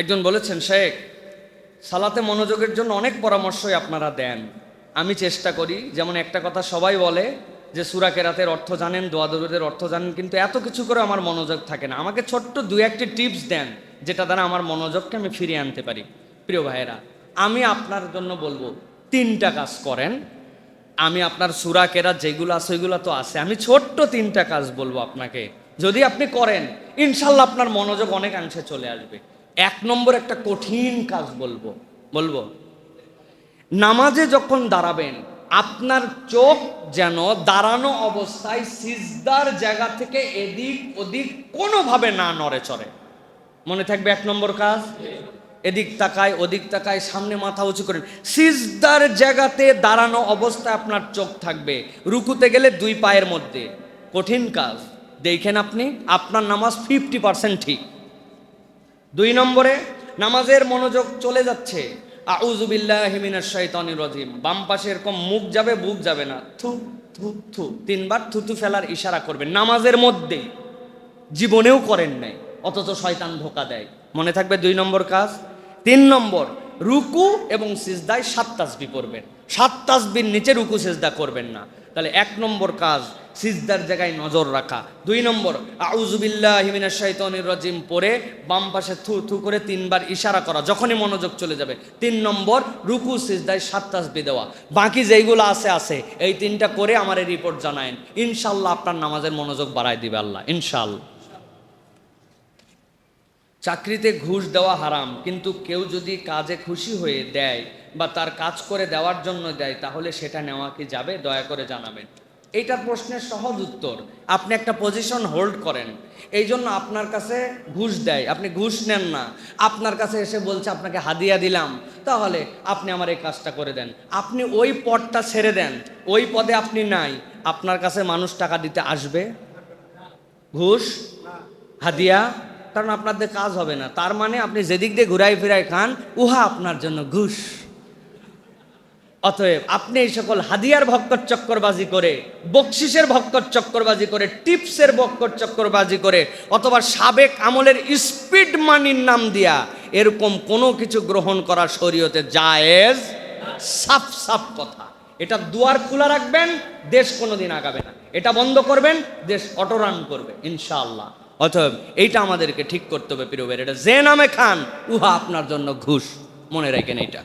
একজন বলেছেন, শেখ, সালাতে মনোযোগের জন্য অনেক পরামর্শই আপনারা দেন। আমি চেষ্টা করি। যেমন একটা কথা সবাই বলে যে, সুরা কেরাতের অর্থ জানেন, দোয়া দরুদের অর্থ জানেন, কিন্তু এত কিছু করে আমার মনোযোগ থাকে না। আমাকে ছোট্ট দু একটি টিপস দেন, যেটা দ্বারা আমার মনোযোগকে আমি ফিরিয়ে আনতে পারি। প্রিয় ভাইয়েরা, আমি আপনার জন্য বলব, তিনটা কাজ করেন। আমি আপনার সুরা কেরাত যেগুলো আছে, ওইগুলো তো আছে। আমি ছোট্ট তিনটা কাজ বলব আপনাকে। যদি আপনি করেন, ইনশাল্লাহ আপনার মনোযোগ অনেকাংশে চলে আসবে। এক নম্বর একটা কঠিন কাজ বলব বলব। নামাজে যখন দাঁড়াবেন, আপনার চোখ যেন দাঁড়ানো অবস্থায় সিজদার জায়গা থেকে এদিক ওদিক কোনোভাবে না নড়ে চড়ে। মনে থাকবে এক নম্বর কাজ? এদিক তাকায়, ওদিক তাকায়, সামনে মাথা উঁচু করেন সিজদার জায়গাতে দাঁড়ানো অবস্থায় আপনার চোখ থাকবে। রুকুতে গেলে দুই পায়ের মধ্যে। কঠিন কাজ। দেখেন আপনি, আপনার নামাজ ফিফটি পার্সেন্ট ঠিক। দুই নম্বরে, নামাজের মনোযোগ চলে যাচ্ছে। আউজুবিল্লাহ মিনাশ রজিম রাজিম। বাম পাশে এরকম মুখ যাবে, বুক যাবে না। থু থু থু। তিনবার থুতু ফেলার ইশারা করবেন। নামাজের মধ্যে জীবনেও করেন নাই, অথচ শয়তান ধোকা দেয়। মনে থাকবে দুই নম্বর কাজ? তিন নম্বর রুকু এবং সিজদায় সাত তাসবি পড়বেন। সাত তাসবির নিচে রুকু, সিজদা করবেন না। তাহলে এক নম্বর কাজ, সিজদার জায়গায় নজর রাখা। দুই নম্বর আউজুবিল্লাহ হিমিনা শৈতনির রাজিম পরে বাম পাশে থু থু করে তিনবার ইশারা করা, যখনই মনোযোগ চলে যাবে। তিন নম্বর, রুকু, সিজদায় সাত তাসবি দেওয়া। বাকি যেইগুলো আছে আছে। এই তিনটা করে আমার রিপোর্ট জানায়েন। ইনশাল্লাহ আপনার নামাজের মনোযোগ বাড়ায় দিবে আল্লাহ ইনশাল্লাহ চাকরিতে ঘুষ দেওয়া হারাম, কিন্তু কেউ যদি কাজে খুশি হয়ে দেয় বা তার কাজ করে দেওয়ার জন্য দেয়, তাহলে সেটা নেওয়া কি যাবে? দয়া করে জানাবেন। এইটার প্রশ্নের সহজ উত্তর। আপনি একটা পজিশন হোল্ড করেন। এই জন্য আপনার কাছে ঘুষ দেয়। আপনি ঘুষ নেন না। আপনার কাছে এসে বলছে, আপনাকে হাদিয়া দিলাম। তাহলে আপনি আমার এই কাজটা করে দেন। আপনি ওই পদটা ছেড়ে দেন। ওই পদে আপনি নাই। আপনার কাছে মানুষ টাকা দিতে আসবে? ঘুষ? হাদিয়া? কারণ আপনাদের কাজ হবে না। তার মানে আপনি যেদিক দিয়ে ঘুরাই ফিরাই খান, উহা আপনার জন্য ঘুষ। অতএব আপনি এই সকল হাদিয়ার ভক্কর চক্করবাজি করে, বকশিসের ভক্কর চক্করবাজি করে, টিপসের ভক্কর চক্করবাজি করে, অথবা সাবেক আমলের স্পিড মানির নাম দিয়া এরকম কোনো কিছু গ্রহণ করা শরীয়তে জায়েজ, সাফ সাফ কথা। এটা দুয়ার খোলা রাখবেন, দেশ কোনোদিন আগাবে না। এটা বন্ধ করবেন, দেশ অটোরান করবে, ইনশাআল্লাহ। অতএব এইটা আমাদেরকে ঠিক করতে হবে প্রিয় এটা যে নামে খান, উহা আপনার জন্য ঘুষ। মনে রাখেন এইটা।